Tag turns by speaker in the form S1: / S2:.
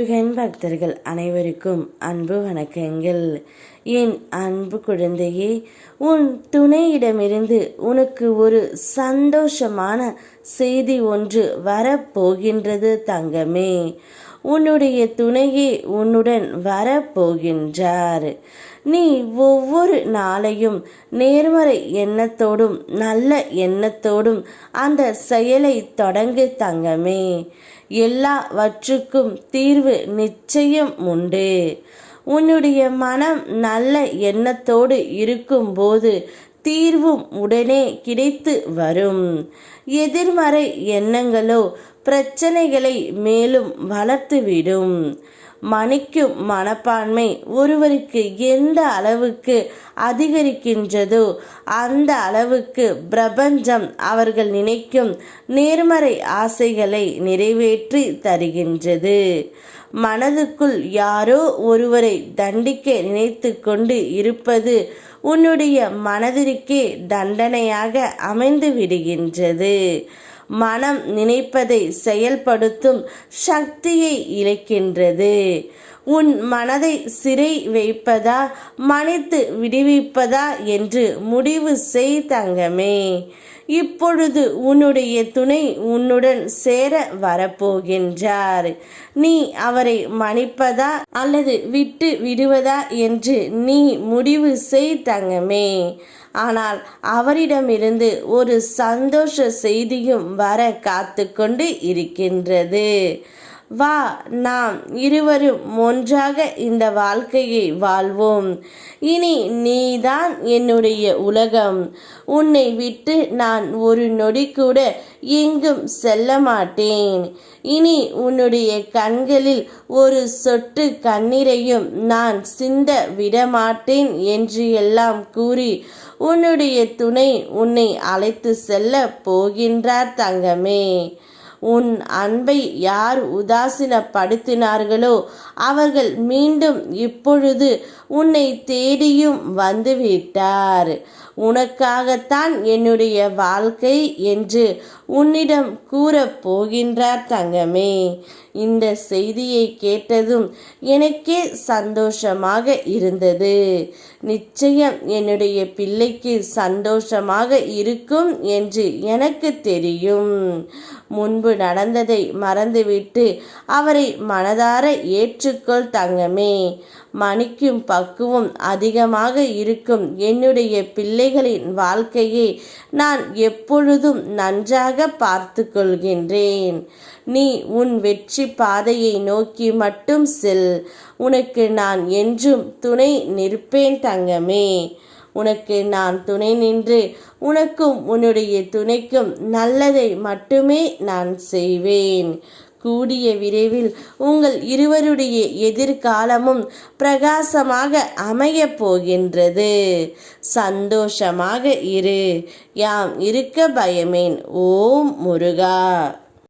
S1: முருகன் பக்தர்கள் அனைவருக்கும் அன்பு வணக்கங்கள். என் அன்பு குழந்தையே உன் துணையிடமிருந்து உனக்கு ஒரு சந்தோஷமான செய்தி ஒன்று வரப்போகின்றது தங்கமே. உன்னுடைய துணையே உன்னுடன் வரப்போகின்றார். நீ ஒவ்வொரு நாளையும் நேர்மறை எண்ணத்தோடும் நல்ல எண்ணத்தோடும் அந்த செயலை தொடங்கு தங்கமே. எல்லாவற்றுக்கும் தீர்வு நிச்சயம் உண்டு. உன்னுடைய மனம் நல்ல எண்ணத்தோடு இருக்கும்போது தீர்வும் உடனே கிடைத்து வரும். எதிர்மறை எண்ணங்களோ பிரச்சனைகளை மேலும் வளர்த்துவிடும். மணிக்கும் மனப்பான்மை ஒருவருக்கு எந்த அளவுக்கு அதிகரிக்கின்றதோ அந்த அளவுக்கு பிரபஞ்சம் அவர்கள் நினைக்கும் நேர்மறை ஆசைகளை நிறைவேற்றி தருகின்றது. மனதுக்குள் யாரோ ஒருவரை தண்டிக்க நினைத்து கொண்டு இருப்பது உன்னுடைய மனதிற்கே தண்டனையாக அமைந்து விடுகின்றது மனம் நினைப்பதை செயல்படுத்தும் சக்தியை இழக்கின்றது. உன் மனதை சிறை வைப்பதா மன்னித்து விடுவிப்பதா என்று முடிவு செய் தங்கமே. இப்பொழுது உன்னுடைய துணை உன்னுடன் சேர வரப்போகின்றார். நீ அவரை மன்னிப்பதா அல்லது விட்டு விடுவதா என்று நீ முடிவு செய் தங்கமே. ஆனால் அவரிடமிருந்து ஒரு சந்தோஷ செய்தியும் வர காத்து கொண்டு இருக்கின்றது. வா நாம் இருவரும் ஒன்றாக இந்த வாழ்க்கையை வாழ்வோம். இனி நீதான் என்னுடைய உலகம். உன்னை விட்டு நான் ஒரு நொடி கூட எங்கும் செல்ல மாட்டேன். இனி உன்னுடைய கண்களில் ஒரு சொட்டு கண்ணீரையும் நான் சிந்த விடமாட்டேன் என்று எல்லாம் கூறி உன்னுடைய துணை உன்னை அழைத்து செல்ல போகின்றார் தங்கமே. உன் அன்பை யார் உதாசீனப்படுத்தினார்களோ அவர்கள் மீண்டும் இப்பொழுது உன்னை தேடியும் வந்துவிட்டார். உனக்காகத்தான் என்னுடைய வாழ்க்கை என்று உன்னிடம் கூறப் போகின்றார் தங்கமே. இந்த செய்தியை கேட்டதும் எனக்கே சந்தோஷமாக இருந்தது. நிச்சயம் என்னுடைய பிள்ளைக்கு சந்தோஷமாக இருக்கும் என்று எனக்கு தெரியும். முன்பு நடந்ததை மறந்துவிட்டு அவரை மனதார ஏற்றுக்கொள் தங்கமே. மணிக்கும் பக்குவம் அதிகமாக இருக்கும். என்னுடைய பிள்ளைகளின் வாழ்க்கையை நான் எப்பொழுதும் நன்றாக பார்த்து கொள்கின்றேன் நீ உன் வெற்றி பாதையை நோக்கி மட்டும் செல். உனக்கு நான் என்றும் துணை நிற்பேன் தங்கமே. உனக்கு நான் துணை நின்று உனக்கும் உன்னுடைய துணைக்கும் நல்லதை மட்டுமே நான் செய்வேன். கூடிய விரைவில் உங்கள் இருவருடைய எதிர்காலமும் பிரகாசமாக அமையப் போகின்றது. சந்தோஷமாக இரு. யாம் இருக்க பயமேன். ஓம் முருகா.